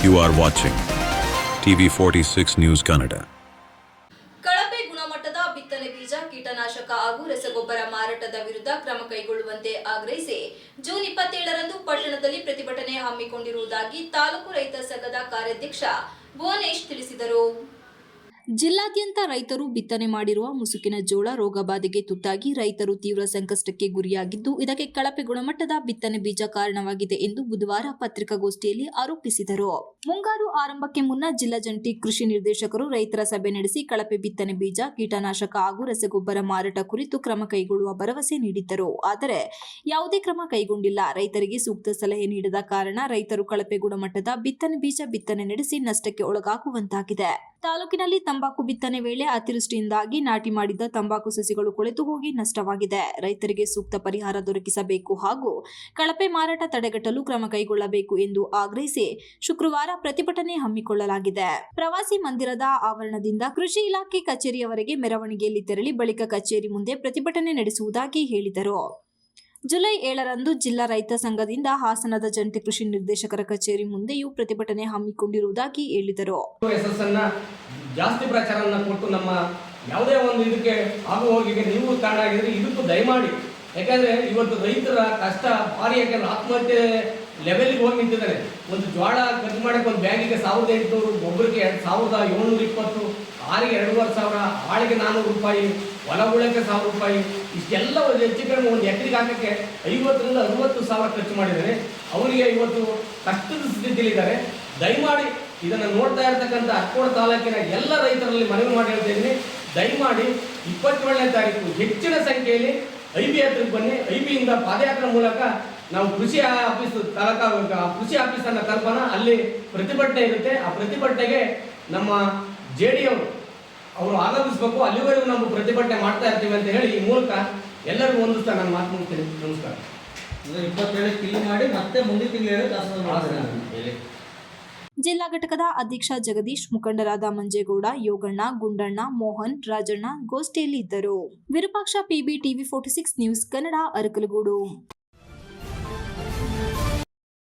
You are watching TV 46 News Kannada. ಕಳಪೆ ಗುಣಮಟ್ಟದ ಬಿತ್ತನೆ ಬೀಜ, ಕೀಟನಾಶಕ ಹಾಗೂ ರಸಗೊಬ್ಬರ ಮಾರಾಟದ ವಿರುದ್ಧ ಕ್ರಮ ಕೈಗೊಳ್ಳುವಂತೆ ಆಗ್ರಹಿಸಿ ಜೂನ್ ಇಪ್ಪತ್ತೇಳರಂದು ಪಟ್ಟಣದಲ್ಲಿ ಪ್ರತಿಭಟನೆ ಹಮ್ಮಿಕೊಂಡಿರುವುದಾಗಿ ತಾಲೂಕು ರೈತ ಸಂಘದ ಕಾರ್ಯಾಧ್ಯಕ್ಷ ಭುವನೇಶ್ ತಿಳಿಸಿದರು ಜಿಲ್ಲಾದ್ಯಂತ ರೈತರು ಬಿತ್ತನೆ ಮಾಡಿರುವ ಮುಸುಕಿನ ಜೋಳ ರೋಗಬಾಧೆಗೆ ತುತ್ತಾಗಿ ರೈತರು ತೀವ್ರ ಸಂಕಷ್ಟಕ್ಕೆ ಗುರಿಯಾಗಿದ್ದು, ಇದಕ್ಕೆ ಕಳಪೆ ಗುಣಮಟ್ಟದ ಬಿತ್ತನೆ ಬೀಜ ಕಾರಣವಾಗಿದೆ ಎಂದು ಬುಧವಾರ ಪತ್ರಿಕಾಗೋಷ್ಠಿಯಲ್ಲಿ ಆರೋಪಿಸಿದರು. ಮುಂಗಾರು ಆರಂಭಕ್ಕೆ ಮುನ್ನ ಜಿಲ್ಲಾ ಜಂಟಿ ಕೃಷಿ ನಿರ್ದೇಶಕರು ರೈತರ ಸಭೆ ನಡೆಸಿ ಕಳಪೆ ಬಿತ್ತನೆ ಬೀಜ, ಕೀಟನಾಶಕ ಹಾಗೂ ರಸಗೊಬ್ಬರ ಮಾರಾಟ ಕುರಿತು ಕ್ರಮ ಕೈಗೊಳ್ಳುವ ಭರವಸೆ ನೀಡಿದ್ದರು. ಆದರೆ, ಯಾವುದೇ ಕ್ರಮ ಕೈಗೊಂಡಿಲ್ಲ. ರೈತರಿಗೆ ಸೂಕ್ತ ಸಲಹೆ ನೀಡದ ಕಾರಣ ರೈತರು ಕಳಪೆ ಗುಣಮಟ್ಟದ ಬಿತ್ತನೆ ಬೀಜ ಬಿತ್ತನೆ ನಡೆಸಿ ನಷ್ಟಕ್ಕೆ ಒಳಗಾಗುವಂತಾಗಿದೆ. ತಾಲೂಕಿನಲ್ಲಿ ತಂಬಾಕು ಬಿತ್ತನೆ ವೇಳೆ ಅತಿವೃಷ್ಟಿಯಿಂದಾಗಿ ನಾಟಿ ಮಾಡಿದ್ದ ತಂಬಾಕು ಸಸಿಗಳು ಕೊಳೆತು ಹೋಗಿ ನಷ್ಟವಾಗಿದೆ. ರೈತರಿಗೆ ಸೂಕ್ತ ಪರಿಹಾರ ದೊರಕಿಸಬೇಕು ಹಾಗೂ ಕಳಪೆ ಮಾರಾಟ ತಡೆಗಟ್ಟಲು ಕ್ರಮ ಕೈಗೊಳ್ಳಬೇಕು ಎಂದು ಆಗ್ರಹಿಸಿ ಶುಕ್ರವಾರ ಪ್ರತಿಭಟನೆ ಹಮ್ಮಿಕೊಳ್ಳಲಾಗಿದೆ. ಪ್ರವಾಸಿ ಮಂದಿರದ ಆವರಣದಿಂದ ಕೃಷಿ ಇಲಾಖೆ ಕಚೇರಿಯವರೆಗೆ ಮೆರವಣಿಗೆಯಲ್ಲಿ ತೆರಳಿ ಬಳಿಕ ಕಚೇರಿ ಮುಂದೆ ಪ್ರತಿಭಟನೆ ನಡೆಸುವುದಾಗಿ ಹೇಳಿದರು. ಜುಲೈ ಏಳರಂದು ಜಿಲ್ಲಾ ರೈತ ಸಂಘದಿಂದ ಹಾಸನದ ಜಂಟಿ ಕೃಷಿ ನಿರ್ದೇಶಕರ ಕಚೇರಿ ಮುಂದೆಯೂ ಪ್ರತಿಭಟನೆ ಹಮ್ಮಿಕೊಂಡಿರುವುದಾಗಿ ಹೇಳಿದರು. ಜಾಸ್ತಿ ಪ್ರಚಾರವನ್ನು ಕೊಟ್ಟು ನಮ್ಮ ಯಾವುದೇ ಒಂದು ಇದಕ್ಕೆ ಆಗು ಹೋಗಿಗೆ ನೀವು ಕಾರಣ ಆಗಿದ್ರೆ ಇದಕ್ಕೂ ದಯಮಾಡಿ. ಯಾಕಂದ್ರೆ ಇವತ್ತು ರೈತರ ಕಷ್ಟ, ಭಾರಿ ಯಾಕಂದ್ರೆ ಆತ್ಮಹತ್ಯೆ ಲೆವೆಲ್ಗೆ ಹೋಗಿ ನಿಂತಿದ್ದಾರೆ. ಒಂದು ಜೋಳ ಖರ್ಚು ಮಾಡಕ್ಕೆ ಒಂದು ಬ್ಯಾಗಿಗೆ ಸಾವಿರದ ಎಂಟುನೂರು ಒಬ್ಬರಿಗೆ ಸಾವಿರದ ಏಳ್ನೂರ ಇಪ್ಪತ್ತು ಆರಿಗೆ ಎರಡೂವರೆ ಸಾವಿರ ಆಳಿಗೆ ನಾನ್ನೂರು ರೂಪಾಯಿ ಹೊಲ ಉಳಕ್ಕೆ ಸಾವಿರ ರೂಪಾಯಿ, ಇಷ್ಟೆಲ್ಲ ಒಂದು ಹೆಚ್ಚು ಕಡಿಮೆ ಒಂದು ಎಕರೆಗೆ ಹಾಕಕ್ಕೆ ಐವತ್ತರಿಂದ ಅರವತ್ತು ಸಾವಿರ ಖರ್ಚು ಮಾಡಿದ್ದಾರೆ. ಅವರಿಗೆ ಇವತ್ತು ಕಷ್ಟದ ಸ್ಥಿತಿಯಲ್ಲಿದ್ದಾರೆ. ದಯಮಾಡಿ ಇದನ್ನು ನೋಡ್ತಾ ಇರತಕ್ಕಂಥ ಅಕ್ಕೋಡ ತಾಲೂಕಿನ ಎಲ್ಲ ರೈತರಲ್ಲಿ ಮನವಿ ಮಾಡಿ ಹೇಳ್ತಾ ಇದ್ದೀನಿ. ದಯಮಾಡಿ ಇಪ್ಪತ್ತೇಳನೇ ತಾರೀಕು ಹೆಚ್ಚಿನ ಸಂಖ್ಯೆಯಲ್ಲಿ ಐ ಬಿ ಹತ್ರಕ್ಕೆ ಬನ್ನಿ. ಐ ಬಿಯಿಂದ ಪಾದಯಾತ್ರೆ ಮೂಲಕ ನಾವು ಕೃಷಿ ಆಫೀಸ್, ತಾಲೂಕಾ ಕೃಷಿ ಆಫೀಸನ್ನು ಕರ್ಕೋಣ ಅಲ್ಲಿ ಪ್ರತಿಭಟನೆ ಇರುತ್ತೆ. ಆ ಪ್ರತಿಭಟನೆಗೆ ನಮ್ಮ ಜೆ ಡಿ ಅವರು ಅವರು ಆಗಮಿಸಬೇಕು ಅಲ್ಲಿವರೆಗೂ ನಾವು ಪ್ರತಿಭಟನೆ ಮಾಡ್ತಾ ಇರ್ತೀವಿ ಅಂತ ಹೇಳಿ ಈ ಮೂಲಕ ಎಲ್ಲರಿಗೂ ಹೊಂದಿಸ್ತಾ ನಾನು ಮಾತು ಮುಗ್ತೀನಿ ನಮಸ್ಕಾರ. ಅಂದ್ರೆ ಇಪ್ಪತ್ತೇಳು ಕ್ಲೀನ್ ಮಾಡಿ ಮತ್ತೆ ಮುಂದಿನ ತಿಂಗಳು ಜಿಲ್ಲಾ ಘಟಕದ ಅಧ್ಯಕ್ಷ ಜಗದೀಶ್ ಮುಖಂಡರಾದ ಮಂಜೇಗೌಡ ಯೋಗಣ್ಣ ಗುಂಡಣ್ಣ ಮೋಹನ್ ರಾಜಣ್ಣ ಗೋಷ್ಠಿಯಲ್ಲಿ ಇದ್ದರು. Virupaksha PB TV forty six news Kannada Arkalgud.